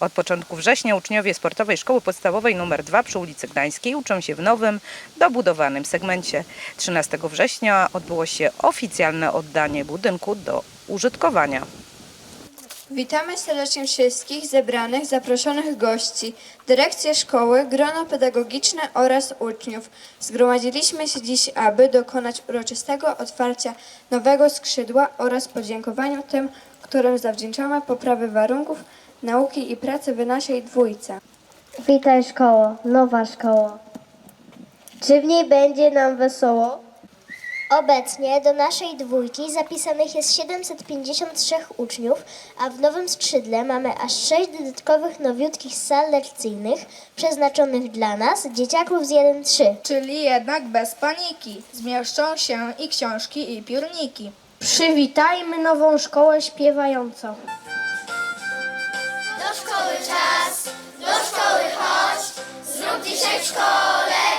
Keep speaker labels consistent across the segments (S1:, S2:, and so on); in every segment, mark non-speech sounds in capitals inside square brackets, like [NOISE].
S1: Od początku września uczniowie sportowej szkoły podstawowej nr 2 przy ulicy Gdańskiej uczą się w nowym, dobudowanym segmencie. 13 września odbyło się oficjalne oddanie budynku do użytkowania.
S2: Witamy serdecznie wszystkich zebranych, zaproszonych gości, dyrekcję szkoły, grono pedagogiczne oraz uczniów. Zgromadziliśmy się dziś, aby dokonać uroczystego otwarcia nowego skrzydła oraz podziękowaniu tym, którym zawdzięczamy poprawę warunków nauki i pracy w naszej dwójce.
S3: Witaj szkoło, nowa szkoła. Czy w niej będzie nam wesoło?
S4: Obecnie do naszej dwójki zapisanych jest 753 uczniów, a w nowym skrzydle mamy aż 6 dodatkowych nowiutkich sal lekcyjnych przeznaczonych dla nas, dzieciaków z 1-3.
S5: Czyli jednak bez paniki. Zmieszczą się i książki, i piórniki.
S3: Przywitajmy nową szkołę śpiewającą.
S6: Zrób dzisiaj w szkole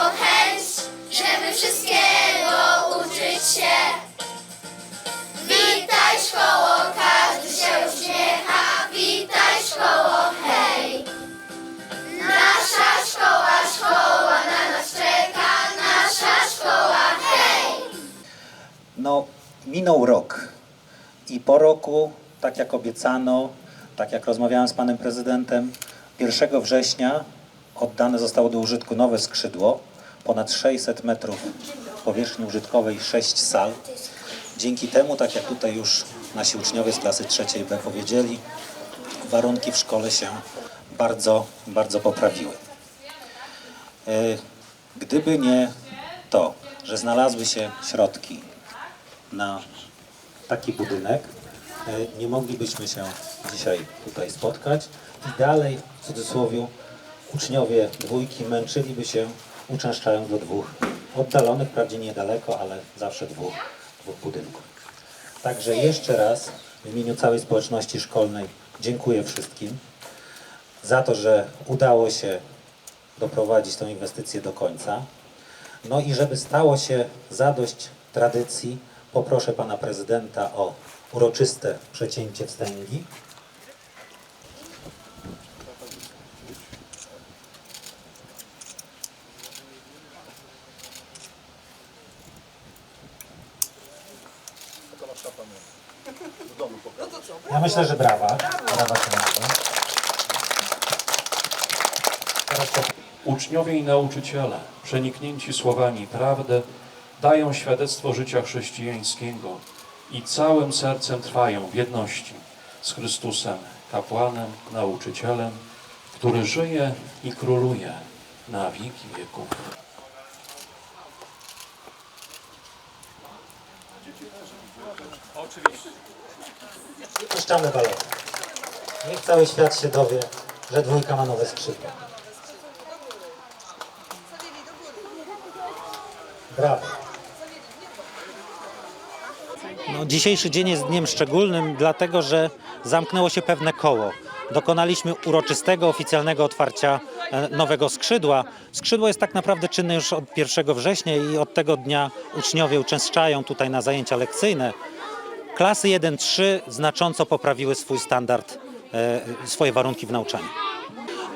S6: wielką chęć, żeby wszystkiego uczyć się. Witaj szkoło, każdy się uśmiecha, witaj szkoło, hej. Nasza szkoła, szkoła na nas czeka, nasza szkoła, hej.
S7: No, minął rok i po roku, tak jak obiecano, tak jak rozmawiałem z panem prezydentem, 1 września oddane zostało do użytku nowe skrzydło, ponad 600 metrów powierzchni użytkowej, 6 sal. Dzięki temu, tak jak tutaj już nasi uczniowie z klasy trzeciej B powiedzieli, warunki w szkole się bardzo, bardzo poprawiły. E, Gdyby nie to, że znalazły się środki na taki budynek, e, nie moglibyśmy się dzisiaj tutaj spotkać i dalej, w cudzysłowie, uczniowie dwójki męczyliby się uczęszczając do dwóch oddalonych, wprawdzie niedaleko, ale zawsze dwóch, dwóch budynków. Także jeszcze raz w imieniu całej społeczności szkolnej dziękuję wszystkim za to, że udało się doprowadzić tę inwestycję do końca. No i żeby stało się zadość tradycji, poproszę pana prezydenta o uroczyste przecięcie wstęgi. Ja myślę, że brawa. Brawa. Teraz to
S8: Uczniowie i nauczyciele, przeniknięci słowami prawdy, dają świadectwo życia chrześcijańskiego i całym sercem trwają w jedności z Chrystusem, kapłanem, nauczycielem, który żyje i króluje na wieki wieków.
S7: Puszczamy balon. Niech cały świat się dowie, że dwójka ma nowe skrzydła. Brawo.
S9: No, dzisiejszy dzień jest dniem szczególnym, dlatego że zamknęło się pewne koło. Dokonaliśmy uroczystego, oficjalnego otwarcia e, nowego skrzydła. Skrzydło jest tak naprawdę czynne już od 1 września i od tego dnia uczniowie uczęszczają tutaj na zajęcia lekcyjne. Klasy 1-3 znacząco poprawiły swój standard, e, swoje warunki w nauczaniu.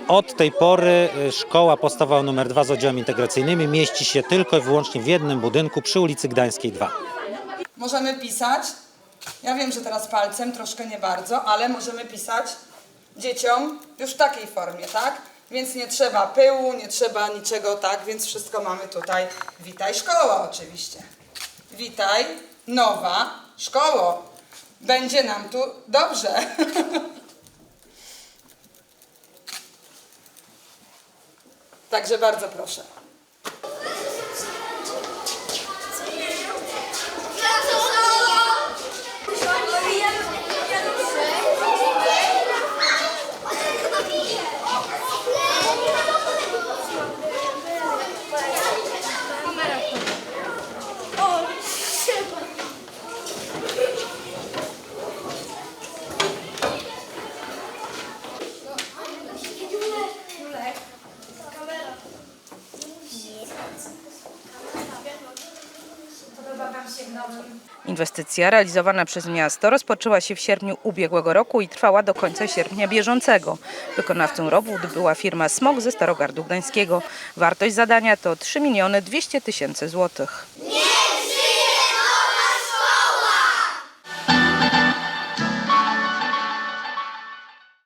S9: Od tej pory e, szkoła podstawowa nr 2 z oddziałami integracyjnymi mieści się tylko i wyłącznie w jednym budynku przy ulicy Gdańskiej 2.
S10: Możemy pisać. Ja wiem, że teraz palcem, troszkę nie bardzo, ale możemy pisać dzieciom już w takiej formie, tak? Więc nie trzeba pyłu, nie trzeba niczego, tak? Więc wszystko mamy tutaj. Witaj szkoła oczywiście. Witaj nowa szkoło. Będzie nam tu dobrze. [LAUGHS] Także bardzo proszę.
S1: Inwestycja realizowana przez miasto rozpoczęła się w sierpniu ubiegłego roku i trwała do końca sierpnia bieżącego. Wykonawcą robót była firma Smog ze Starogardu Gdańskiego. Wartość zadania to 3 miliony 200 tysięcy złotych.